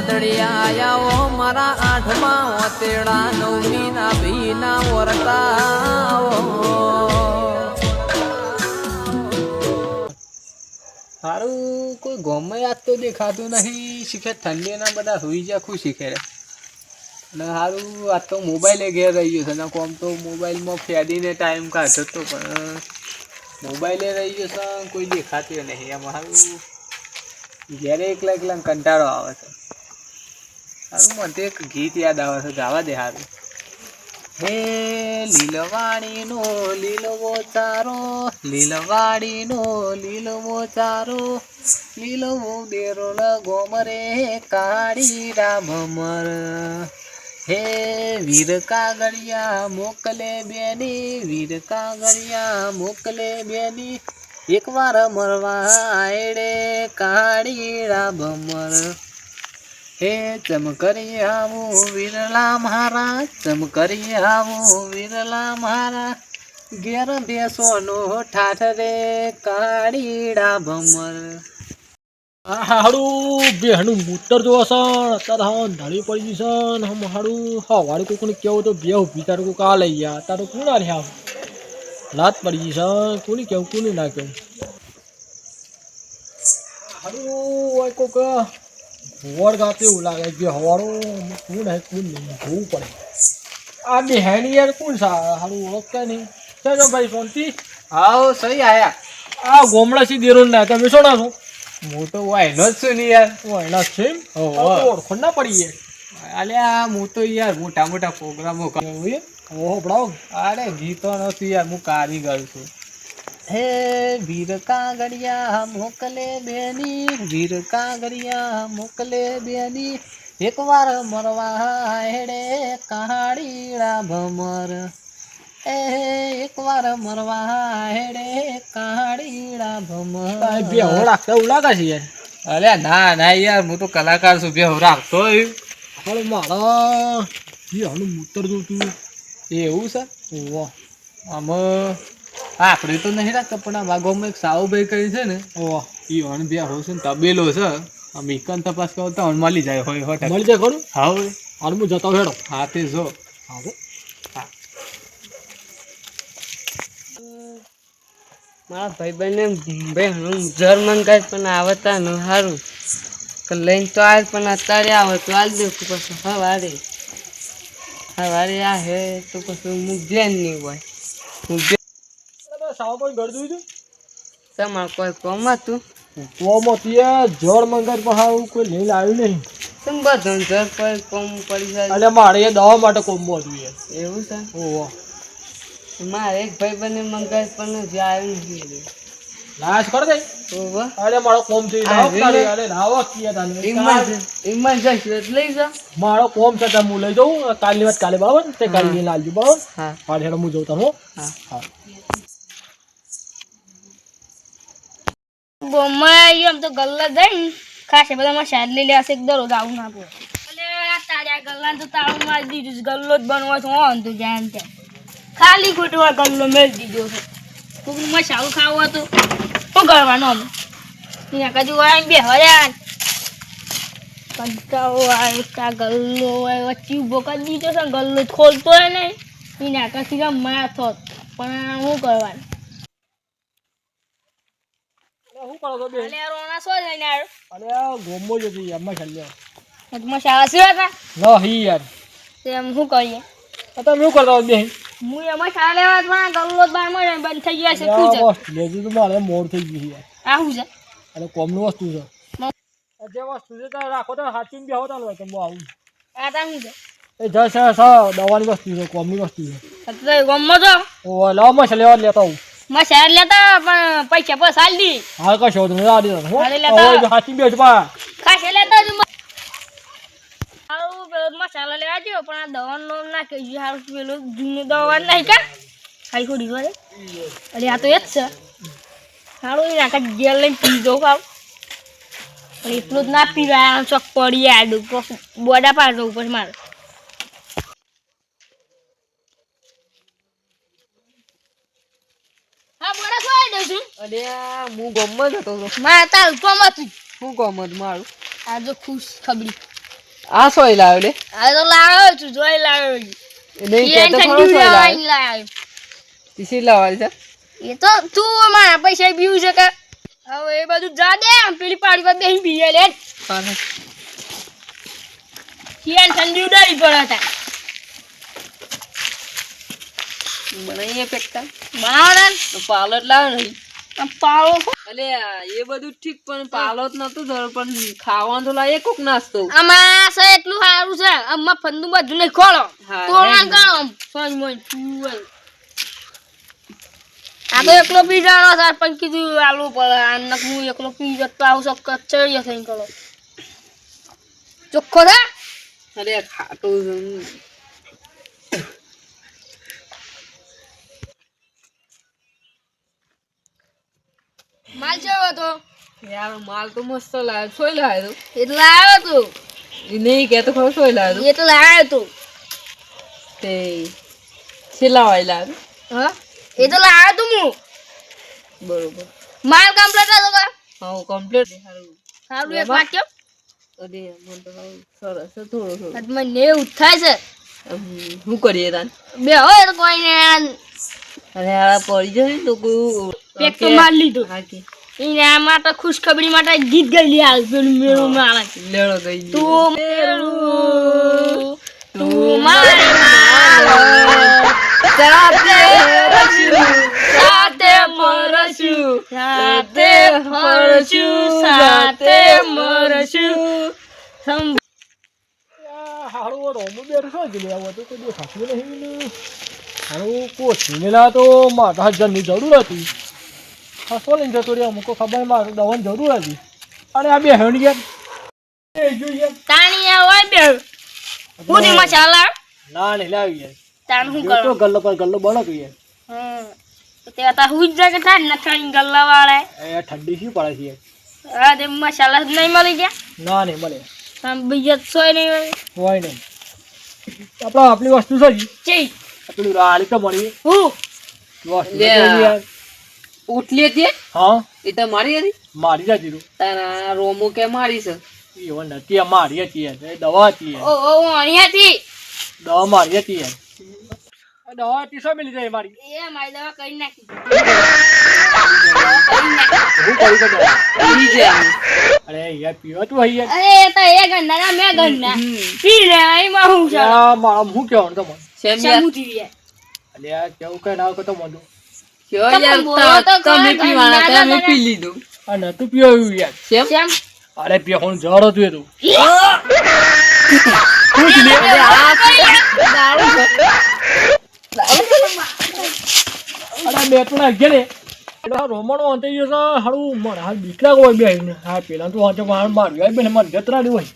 વાદળિયા મારા આઠમા ઓતેડા નવમી ના ભીના વરતા સારું કોઈ ગમે આજ તો દેખાતું નહીં. શીખે ઠંડીના બધા સુઈ જા ખુશ શીખે અને સારું આજ તો મોબાઈલે ઘેર રહી ગયો છે. ને કોમ તો મોબાઈલમાં ફેદીને ટાઈમ કાઢતો તો પણ મોબાઈલે રહી ગયો છે, કોઈ દેખાતું નહીં. એમાં સારું ઘેરે એકલા એકલા કંટાળો આવે છે. સારું મને તો એક ગીત યાદ આવે છે, ગાવા દે હારું. હે લીલવાણીનો લીલવો ચારો, લીલવાણીનો લીલવો ચારો, લીલવો દેરો ગોમરે કાળી રામમર હે વીર કાગળિયા, મોકલે બેની, વીર કાગળિયા, મોકલે બેની, એકવાર મરવા આયડે કાળી રામમર હે ચમકરી આવું વિરલા મારા ચમકરી આવું વિરલા મારા ઘેર બેસોનો ઠાઠ રે, કાળીડા ભમર. હાડું બેહનું મૂતર જોવા સણ અત્યારે હા ઢળી પડી ગઈ હમ હાડું. હા વાળી કોકને કેવું તો બે ઊભી તારું કોઈ આ લઈ ગયા. તારું કોણ રહ્યા? લાત પડી ગઈ કોની કેવું કોની ના કેવું હાડું કોક. હોવર ગાતે એવું લાગે કે હવાળું કોણ હે કોણ નહીં જોવું પડે. આ બે હેની યાર કોણ સારું ઓળખતા નહીં. ચાલો ભાઈ શાંતિ. હાઉ સહી આયા. આ ગોમડા સી દેરો ના તમે શું ના છો? હું તો વાયનો જ છું ને યાર. એના છે એમ? ઓળખણ ના પડી યાર અલ્યા હું તો યાર મોટા મોટા પ્રોગ્રામો કરું? ઓહો ભડાવો અરે ગીતો નથી યાર હું કારીગર છું. હે વીર કાંગડિયા મોકલે બેની વીર કાંગડિયા મોકલે બેની. એકવાર મરવા હેડે કાળીડા ભમર એ એકવાર મરવા હેડે કાળીડા ભમર બે હો રાખતા એવું લાગે છે અરે ના ના યાર હું તો કલાકાર છું બે રાખતો પણ મારા બે હાનું મૂતર જોતું એવું છે? વાહ આમાં આપણે તો નહીં રાખતા પણ આ ગામમાં એક સાવુભાઈ કરી છે ને ઓહો. એ હણ હોય છે ને તબેલો છે. આ મિકન તપાસ કરો તો મળી જાય હોય હોય મળી જાય ખરું? હા હાલ હું જતો હેડો. હાથે જો. હા હો. મારા ભાઈબંધને ભાઈ હું જર્મન કાંઈ પણ આવતા ન સારું લઈને તો આજ પણ અત્યારે આવે તો આજ દેખું પછી સવારે. સવારે આ હે તો પછી હું ધ્યાન નહીં હોય. હું સાવ પણ ઘર જોયું કોઈ કોમ હતું કોમો જળ મંગાર પણ કોઈ લઈને લાવ્યું નહીં. તમે બધું પર કોમ પડી જાય? એટલે મારે એ દવા માટે કોમો હતું એવું છે? ઓહો. મારે એક ભાઈ બને મંગાય પણ હજી આવ્યું નથી લાશ કર દે. ઓહો. અરે મારો કોમ થઈ લાવ તારી અરે લાવો કિયા તાને ઇમરજન્સી ઇમરજન્સી લઈ મારો કોમ છે હું લઈ જાઉં. કાલની વાત કાલે બરાબર? તે કાલે લાલજી બરાબર? હા. હા હેડો હું જોઉં તમે હો. હા. હા બોમ્બે એમ તો ગલ્લા જઈને ખાસે બધા માં શાદ લઈ લેશે દરરોજ આવું ના પડે તારા ગલ્લા તો તાળું મારી દીધું ગલ્લો જ બનવો છે હોન તો ત્યાં ખાલી ખોટું ગલ્લો મેળ દીધો ખાવું હતું. શું કરવાનું અમે અહીંયા કદી વાય બે હર્યા કંટાળો આવે આ ગલ્લો ઊભો કરી દીધો છે ગલ્લો ખોલતો નહીં એના કથી માથો પણ શું કરવાનું? શું કરો છો બે અલે રોણા શું લઈને આવ્યો અરે ગોમો જ હતી એમાં શાળા સિવાય હતા? હી યાર. શું કરીએ? તો શું કરતા બે હું એમાં શાળા લેવા પણ ગલ્લો બંધ થઈ ગયા છે. છે? તો મારે થઈ ગયું યાર. આ શું છે? અને કોમનું વસ્તુ છે. જે વસ્તુ છે તો રાખો તો હાચીને બેહો તો હોય તો બહુ આવું. આ તા શું છે? એ જશ દવાની વસ્તુ છે કોમની વસ્તુ છે. ગમમાં તો ઓ લાવ મસ લેવા લેતા આવું. માં શહેર લેતા પણ પૈસા પર સાલ દી. હા કશો તો આ દે હો હાલે. હવે હાચી બેસ પા ખાસે લેતા જ પેલો મસાલા લેવા ગયો પણ આ દવાનું નામ ના કહી સારું પેલું જૂનું દવા નહીં કા? ખાઈ ખોડી વાળે અરે આ તો એ જ છે. સારું એ નાખા ગેર લઈને પી જવું ખાવ. પણ એટલું જ ના પીવાય ચોક પડી આડું બોડા પાડો ઉપર મારે હા બોડા ખોઈ દઉં છું અરે હું ગમમાં જ હતો મારે તારું કોમ હું ગમત મારું. આજે ખુશ ખબરી આ સોય લાવ્યો લે. આ તો લાવ્યો છું જોઈ લાવ્યો નહીં ઈ કહેતો ખરો સોય લાવ્યો. તીસી લાવવાની છે? એ તો તું મારા પૈસા બીવું છે કે? હવે એ બધું જા દે પેલી પાડી પર બેસી પીએ લે. શિયાળ ઠંડી ઉડાડી પડે હતા. બનાવીએ પેકતા બનાવો ને તો પાલો નહીં આમ પાવો અલે એ બધું ઠીક પણ પાળો જ નતો ધર પણ ખાવાનું તો લાય કોક નાસ્તો. છે એટલું સારું છે આમાં ફંદુ બધું નહીં ખોળો. કરો આમ સોજ મોજ ફૂલ. આ તો એકલો પી જાણો સર પણ કીધું આલુ પડે આનક હું એકલો પી જતો આવું સબ કચડિયો થઈ ગયો ચોખ્ખો છે? અરે ખાટું માલ કેવો હતો? યાર માલ તો મસ્ત લાવ્યો સોય લાવ્યો એટલે આવ્યો તું એ નહીં કહેતો ખબર સોય લાવ્યો એટલે આવ્યો તું તે છેલ્લા વાય લાવ્યો હા તો લાવ્યો તું હું. બરોબર. માલ કમ્પ્લીટ હતો કા હા કમ્પ્લીટ સારું સારું એક વાક્ય અરે મને તો સરસ થોડો થોડો. મને એવું થાય છે. હું શું કરીએ તાન? બે હોય તો કોઈને અરે આ પડી જશે તો કોઈ પેક તો માર લીધું. એને આ માટે ખુશખબરી માટે ગીત ગયેલી હાલ પેલું મેળો મારા લેણો ગઈ તું મેળું તું મારે મારો. સાથે રહીશું, સાથે મરશું સાથે ફરશું સાથે મરશું હારું રોમો બેઠો જ લેવા તો કોઈ દેખાતું નહીં ને હારું કોચીનેલા તો મારા હજારની જરૂર હતી. હસો લઈને જતો રહ્યા અમુક ખબર મારે દવાની જરૂર હતી. અને આ બે હેણ જોઈએ તાણીયા હોય બે પૂરી મસાલા ના નહીં લાવી યાર. તાણ હું તો કરો? ગલ્લો પર ગલ્લો બળક તો યાર. હમ. તે હતા હુઈ જાય કે થાય ને ખાઈને ગલ્લા વાળા. એ ઠંડી શું પડે છે આ હા તે મસાલા જ નહીં મળી ગયા. ના નહીં મળે. બીજા સોય નહીં હોય નહીં. આપણે આપણી વસ્તુ છે આ પેલું રાળી તો મળી ઉઠલી હતી? હા. એ તો મારી હતી? મારી જતી તું તારા રોમો કે મારી છે? એવો નથી મારી હતી દવા હતી ઓ ઓ અહીંયાથી દવા મારી હતી દવા હતી શું મિલી જાય મારી? એ મારી દવા કરી નાખી. હું કરી તો પી જાય અરે યાર પીવા તું અહીંયા અરે એ તો એ ગંડા ના મેં ગંડા પી લે એમાં હું છે આ મારા હું કેવાનું તમને અરે યાર કેવું કઈ ના તો મોઢું. કયો તમે યાર બોલો તો તા- તમે પીવાના ગંદા તમે પી લીધું. આ નતું પીવું યાર. શેમ? કેમ અરે પીવાનું જળ હતું એ તો. અરે બે તો ના. એટલે આ રોમણો ગયો છે હારું હાલ બીક હોય બે હા પેલા તો વાંચો મારું માર્યું બેન મને જતરા હોય.